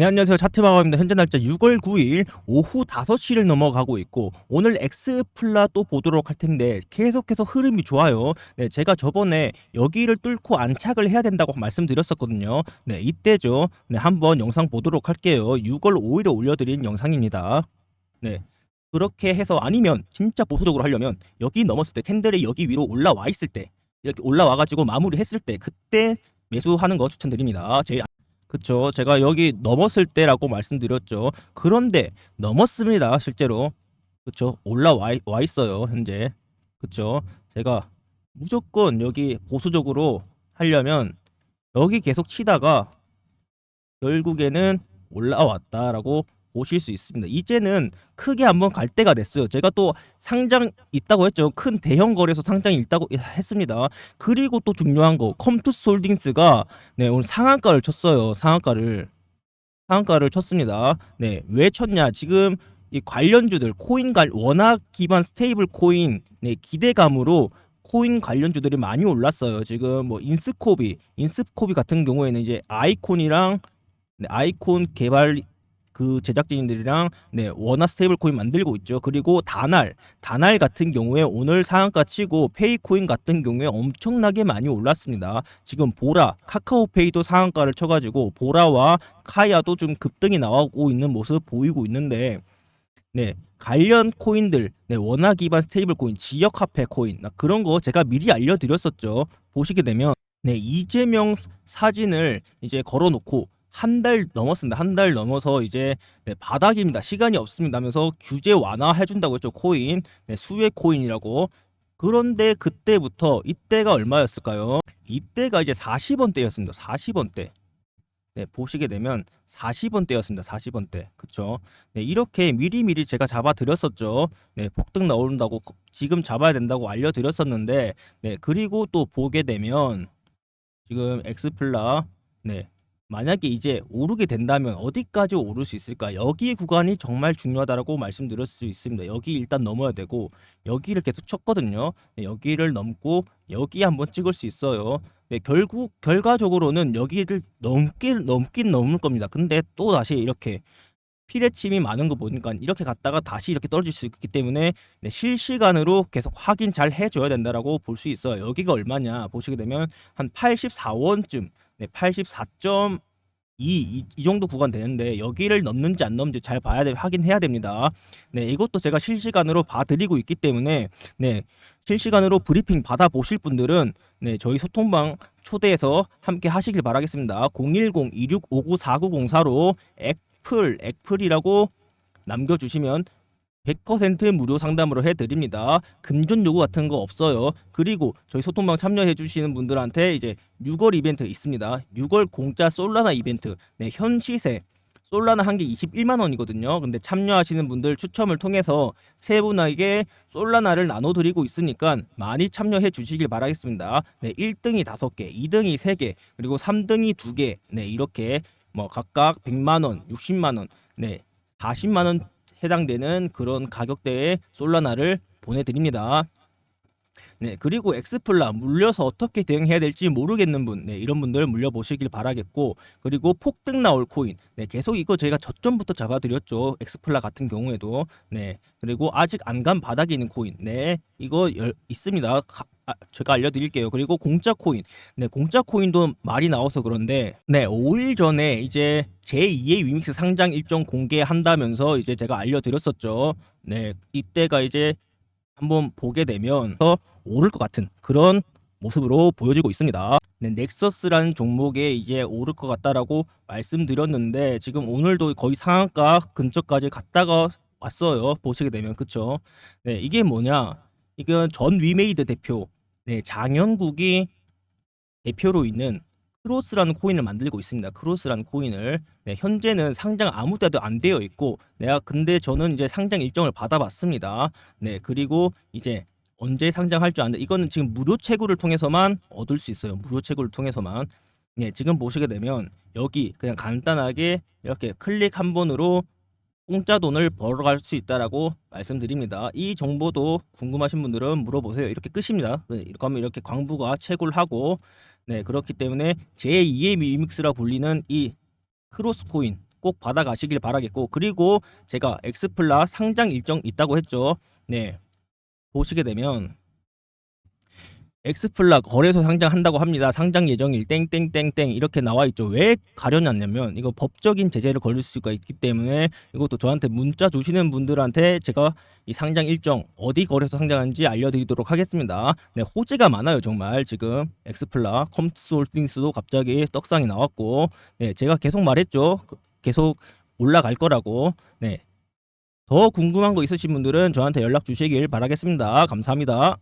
네, 안녕하세요. 차트마가입니다. 현재 날짜 6월 9일 오후 5시를 넘어가고 있고 오늘 엑스플라 또 보도록 할 텐데 계속해서 흐름이 좋아요. 네, 제가 저번에 여기를 뚫고 안착을 해야 된다고 말씀드렸었거든요. 네, 이때죠. 네, 한번 영상 보도록 할게요. 6월 5일에 올려드린 영상입니다. 네. 그렇게 해서 아니면 진짜 보수적으로 하려면 여기 넘었을 때 캔들이 여기 위로 올라와 있을 때 이렇게 올라와 가지고 마무리했을 때 그때 매수하는 거 추천드립니다. 제 그쵸. 제가 여기 넘었을 때라고 말씀드렸죠. 그런데 넘었습니다. 실제로. 그쵸. 올라와 있- 와 있어요. 현재. 그쵸. 제가 무조건 여기 보수적으로 하려면 여기 계속 치다가 결국에는 올라왔다라고 보실 수 있습니다. 이제는 크게 한번 갈 때가 됐어요. 제가 또 상장 있다고 했죠. 큰 대형 거래소 상장이 있다고 했습니다. 그리고 또 중요한 거 컴투스 홀딩스가 네, 오늘 상한가를 쳤어요. 상한가를. 상한가를 쳤습니다. 네, 왜 쳤냐? 지금 이 관련주들 코인 관 워낙 기반 스테이블 코인 네, 기대감으로 코인 관련주들이 많이 올랐어요. 지금 뭐 인스코비, 인스코비 같은 경우에는 이제 아이콘이랑 네, 아이콘 개발 그 제작진들이랑 네, 워낙 스테이블 코인 만들고 있죠. 그리고 다날, 다날 같은 경우에 오늘 상한가 치고 페이코인 같은 경우에 엄청나게 많이 올랐습니다. 지금 보라, 카카오페이도 상한가를 쳐가지고 보라와 카야도 좀 급등이 나오고 있는 모습 보이고 있는데, 네 관련 코인들, 네 원화 기반 스테이블 코인, 지역 화폐 코인 나 그런 거 제가 미리 알려드렸었죠. 보시게 되면 네 이재명 사진을 이제 걸어놓고 한 달 넘었습니다. 한 달 넘어서 이제 네, 바닥입니다. 시간이 없습니다. 하면서 규제 완화해 준다고 했죠. 코인, 네, 수혜 코인이라고. 그런데 그때부터 이때가 얼마였을까요? 이때가 이제 40원대였습니다. 40원대. 네, 보시게 되면 40원대였습니다. 40원대. 그쵸? 네, 이렇게 미리미리 제가 잡아 드렸었죠. 네, 폭등 나온다고 거- 지금 잡아야 된다고 알려 드렸었는데 네, 그리고 또 보게 되면 지금 엑스플라 네. 만약에 이제 오르게 된다면 어디까지 오를 수 있을까? 여기 구간이 정말 중요하다라고 말씀드릴 수 있습니다. 여기 일단 넘어야 되고 여기를 계속 쳤거든요. 네, 여기를 넘고 여기 한번 찍을 수 있어요. 네, 결국 결과적으로는 여기를 넘긴 넘긴 넘을 겁니다. 근데 또 다시 이렇게 피레침이 많은 거 보니까 이렇게 갔다가 다시 이렇게 떨어질 수 있기 때문에 네, 실시간으로 계속 확인 잘 해줘야 된다라고 볼 수 있어요. 여기가 얼마냐 보시게 되면 한 84원쯤, 네, 84.2 이, 이 정도 구간 되는데 여기를 넘는지 안 넘는지 잘 봐야 돼 확인해야 됩니다. 네, 이것도 제가 실시간으로 봐드리고 있기 때문에 네, 실시간으로 브리핑 받아 보실 분들은 네, 저희 소통방 초대해서 함께 하시길 바라겠습니다. 010-2659-4904로 액플, 액플이라고 남겨주시면 100% 무료 상담으로 해드립니다. 금전 요구 같은 거 없어요. 그리고 저희 소통방 참여해 주시는 분들한테 이제 6월 이벤트 있습니다. 6월 공짜 솔라나 이벤트. 네, 현 시세 솔라나 한 개 21만 원이거든요. 근데 참여하시는 분들 추첨을 통해서 세 분에게 솔라나를 나눠 드리고 있으니까 많이 참여해 주시길 바라겠습니다. 네, 1등이 5개, 2등이 3개, 그리고 3등이 2개. 네, 이렇게 뭐 각각 100만 원, 60만 원, 네, 40만 원 해당되는 그런 가격대의 솔라나를 보내 드립니다. 네, 그리고 엑스플라 물려서 어떻게 대응해야 될지 모르겠는 분, 네, 이런 분들 물려보시길 바라겠고, 그리고 폭등 나올 코인, 네, 계속 이거 저희가 저점부터 잡아드렸죠. 엑스플라 같은 경우에도, 네, 그리고 아직 안 간 바닥에 있는 코인, 네, 이거 열, 있습니다. 가- 아, 제가 알려드릴게요. 그리고 공짜 코인, 네, 공짜 코인도 말이 나와서 그런데, 네, 5일 전에 이제 제2의 위믹스 상장 일정 공개한다면서 이제 제가 알려드렸었죠. 네, 이때가 이제 한번 보게 되면 더 오를 것 같은 그런 모습으로 보여지고 있습니다. 네, 넥서스라는 종목에 이제 오를 것 같다라고 말씀드렸는데 지금 오늘도 거의 상한가 근처까지 갔다가 왔어요. 보시게 되면 그쵸? 네, 이게 뭐냐? 이건 전 위메이드 대표, 네, 장현국이 대표로 있는 크로스라는 코인을 만들고 있습니다. 크로스라는 코인을 네, 현재는 상장 아무 데도 안 되어 있고 내가 근데 저는 이제 상장 일정을 받아봤습니다. 네 그리고 이제 언제 상장할 줄 아는데 이거는 지금 무료 채굴을 통해서만 얻을 수 있어요. 무료 채굴을 통해서만 네 지금 보시게 되면 여기 그냥 간단하게 이렇게 클릭 한 번으로 공짜 돈을 벌어갈 수 있다라고 말씀드립니다. 이 정보도 궁금하신 분들은 물어보세요. 이렇게 끝입니다. 네, 이렇게 하면 이렇게 광부가 채굴하고 네 그렇기 때문에 제2의 미믹스라 불리는 이 크로스 코인 꼭 받아가시길 바라겠고 그리고 제가 엑스플라 상장 일정 있다고 했죠. 네. 보시게 되면 엑스플라 거래소 상장한다고 합니다. 상장 예정일 땡땡땡땡 이렇게 나와 있죠. 왜 가려놨냐면 이거 법적인 제재를 걸릴 수가 있기 때문에 이것도 저한테 문자 주시는 분들한테 제가 이 상장 일정 어디 거래소 상장하는지 알려드리도록 하겠습니다. 네, 호재가 많아요 정말 지금 엑스플라 컴스홀딩스도 갑자기 떡상이 나왔고 네, 제가 계속 말했죠. 그- 계속 올라갈 거라고. 네. 더 궁금한 거 있으신 분들은 저한테 연락 주시길 바라겠습니다. 감사합니다.